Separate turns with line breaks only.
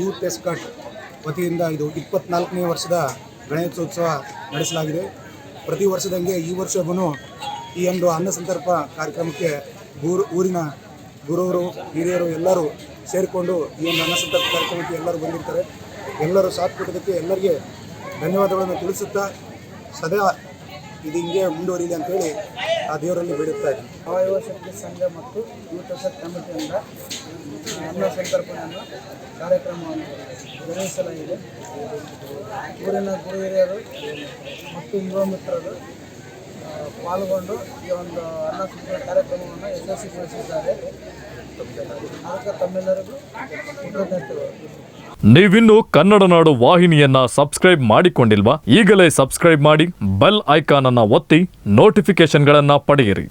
Youth escort ವತಿಯಿಂದ ಇದು ಇಪ್ಪತ್ನಾಲ್ಕನೇ ವರ್ಷದ ಗಣೇಶೋತ್ಸವ ನಡೆಸಲಾಗಿದೆ. ಪ್ರತಿ ವರ್ಷದಂಗೆ ಈ ವರ್ಷವೂ ಈ ಒಂದು ಅನ್ನ ಸಂತರ್ಪ ಕಾರ್ಯಕ್ರಮಕ್ಕೆ ಊರು, ಊರಿನ ಗುರುವರು, ಹಿರಿಯರು ಎಲ್ಲರೂ ಸೇರಿಕೊಂಡು ಈ ಒಂದು ಅನ್ನ ಸಂತರ್ಪ ಕಾರ್ಯಕ್ರಮಕ್ಕೆ ಎಲ್ಲರೂ ಬಂದಿರ್ತಾರೆ. ಎಲ್ಲರೂ ಸಾಥ್ ಕೊಟ್ಟಿದ್ದಕ್ಕೆ ಎಲ್ಲರಿಗೆ ಧನ್ಯವಾದಗಳನ್ನು ತಿಳಿಸುತ್ತಾ ಸದಾ ಇದು ಹಿಂಗೆ ಮುಂದುವರಿಲಿ ಅಂತೇಳಿ ಆ ದೇವರಲ್ಲಿ ಬೇಡುತ್ತಾ ಇದ್ದೀನಿ.
ಸಾವಯವ ಶಕ್ತಿ ಸಂಘ ಮತ್ತು ಯೂತ್ ಎಸೆಟ್ ಕಮಿಟಿಯಿಂದ ಅನ್ನ ಸಂತರ್ಪಣೆಯನ್ನು ಕಾರ್ಯಕ್ರಮವನ್ನು ನಿರ್ವಹಿಸಲಾಗಿದೆ ಊರಿನ ಗುರು ಹಿರಿಯರು ಮತ್ತು ಯುವ ಮಿತ್ರರು ಪಾಲ್ಗೊಂಡು ಈ ಒಂದು ಅನ್ನ ಸಂತರ್ಪಣೆ ಕಾರ್ಯಕ್ರಮವನ್ನು ಯಶಸ್ವಿಗೊಳಿಸಿದ್ದಾರೆ.
ನೀವಿನ್ನು ಕನ್ನಡ ನಾಡು ವಾಹಿನಿಯನ್ನ ಸಬ್ಸ್ಕ್ರೈಬ್ ಮಾಡಿಕೊಂಡಿಲ್ವಾ ಈಗಲೇ ಸಬ್ಸ್ಕ್ರೈಬ್ ಮಾಡಿ ಬೆಲ್ ಐಕಾನ್ ಅನ್ನ ಒತ್ತಿ ನೋಟಿಫಿಕೇಶನ್ಗಳನ್ನ ಪಡೆಯಿರಿ.